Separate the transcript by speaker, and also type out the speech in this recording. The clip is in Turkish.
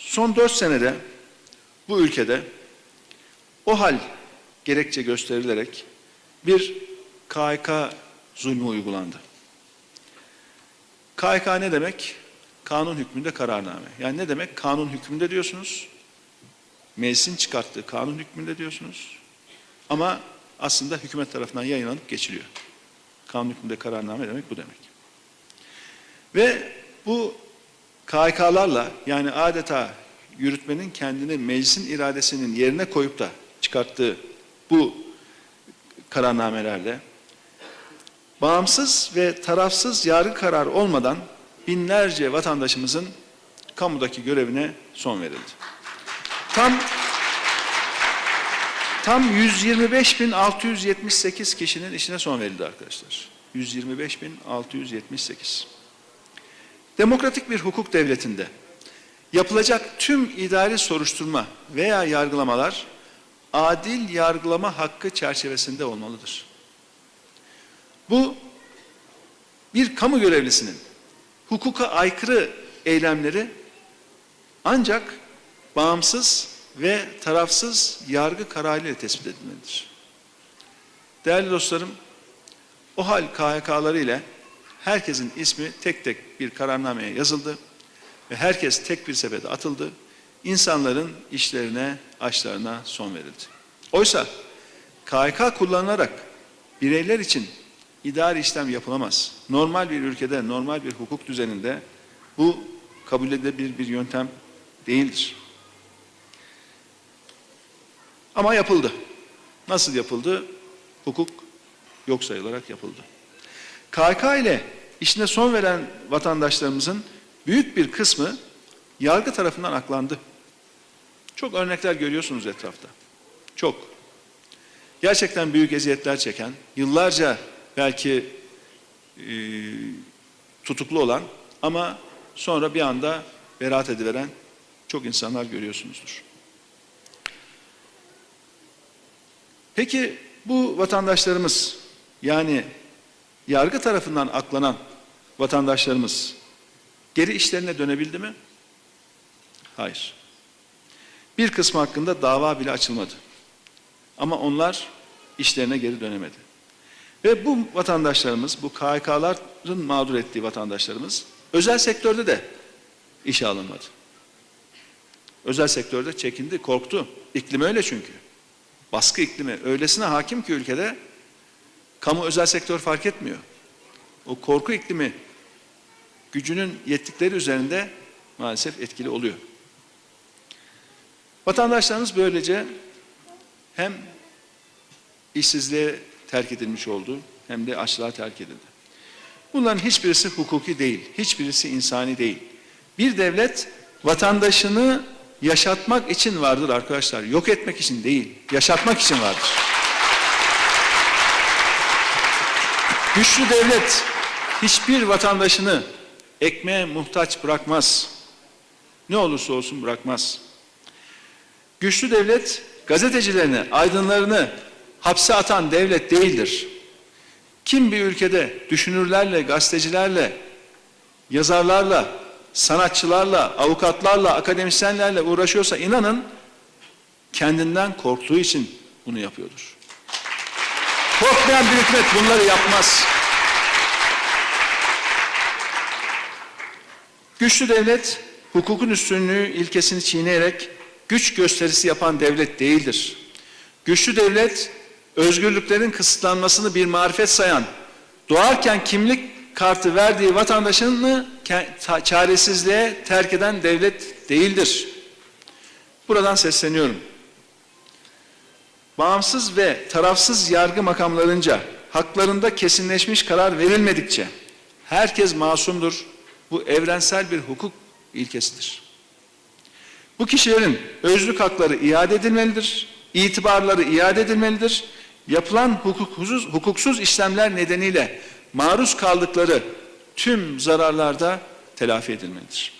Speaker 1: Son dört senede bu ülkede o hal gerekçe gösterilerek bir KHK zulmü uygulandı. KHK ne demek? Kanun hükmünde kararname. Yani ne demek? Kanun hükmünde diyorsunuz. Meclisin çıkarttığı kanun hükmünde diyorsunuz. Ama aslında hükümet tarafından yayınlanıp geçiliyor. Kanun hükmünde kararname demek bu demek. Ve bu KHK'larla yani adeta yürütmenin kendini meclisin iradesinin yerine koyup da çıkarttığı bu kararnamelerle bağımsız ve tarafsız yargı kararı olmadan binlerce vatandaşımızın kamudaki görevine son verildi. Tam tam 125.678 kişinin işine son verildi arkadaşlar. 125.678. Demokratik bir hukuk devletinde yapılacak tüm idari soruşturma veya yargılamalar adil yargılama hakkı çerçevesinde olmalıdır. Bu bir kamu görevlisinin hukuka aykırı eylemleri ancak bağımsız ve tarafsız yargı kararıyla tespit edilmelidir. Değerli dostlarım, o hal KHK'ları ile herkesin ismi tek tek bir kararnameye yazıldı ve herkes tek bir sepete atıldı. İnsanların işlerine, açlarına son verildi. Oysa KHK kullanılarak bireyler için idari işlem yapılamaz. Normal bir ülkede, normal bir hukuk düzeninde bu kabul edilebilir bir yöntem değildir. Ama yapıldı. Nasıl yapıldı? Hukuk yok sayılarak yapıldı. KHK ile işine son veren vatandaşlarımızın büyük bir kısmı yargı tarafından aklandı. Çok örnekler görüyorsunuz etrafta. Çok. Gerçekten büyük eziyetler çeken, yıllarca belki e, tutuklu olan ama sonra bir anda beraat ediveren çok insanlar görüyorsunuzdur. Peki bu vatandaşlarımız yani yargı tarafından aklanan vatandaşlarımız geri işlerine dönebildi mi? Hayır. Bir kısmı hakkında dava bile açılmadı. Ama onlar işlerine geri dönemedi. Ve bu vatandaşlarımız, bu KHK'ların mağdur ettiği vatandaşlarımız özel sektörde de işe alınmadı. Özel sektörde çekindi, korktu. İklim öyle çünkü. Baskı iklimi öylesine hakim ki ülkede kamu özel sektör fark etmiyor. O korku iklimi gücünün yettikleri üzerinde maalesef etkili oluyor. Vatandaşlarımız böylece hem işsizliğe terk edilmiş oldu hem de açlığa terk edildi. Bunların hiçbirisi hukuki değil, hiçbirisi insani değil. Bir devlet vatandaşını yaşatmak için vardır arkadaşlar. Yok etmek için değil, yaşatmak için vardır. Güçlü devlet hiçbir vatandaşını ekmeğe muhtaç bırakmaz. Ne olursa olsun bırakmaz. Güçlü devlet gazetecilerini, aydınlarını hapse atan devlet değildir. Kim bir ülkede düşünürlerle, gazetecilerle, yazarlarla, sanatçılarla, avukatlarla, akademisyenlerle uğraşıyorsa inanın kendinden korktuğu için bunu yapıyordur. Korkmayan bir hükümet bunları yapmaz. Güçlü devlet hukukun üstünlüğü ilkesini çiğneyerek güç gösterisi yapan devlet değildir. Güçlü devlet özgürlüklerin kısıtlanmasını bir marifet sayan, doğarken kimlik kartı verdiği vatandaşını çaresizliğe terk eden devlet değildir. Buradan sesleniyorum. Bağımsız ve tarafsız yargı makamlarınca haklarında kesinleşmiş karar verilmedikçe herkes masumdur. Bu evrensel bir hukuk ilkesidir. Bu kişilerin özlük hakları iade edilmelidir, itibarları iade edilmelidir. Yapılan hukuksuz, hukuksuz işlemler nedeniyle maruz kaldıkları tüm zararlarda telafi edilmelidir.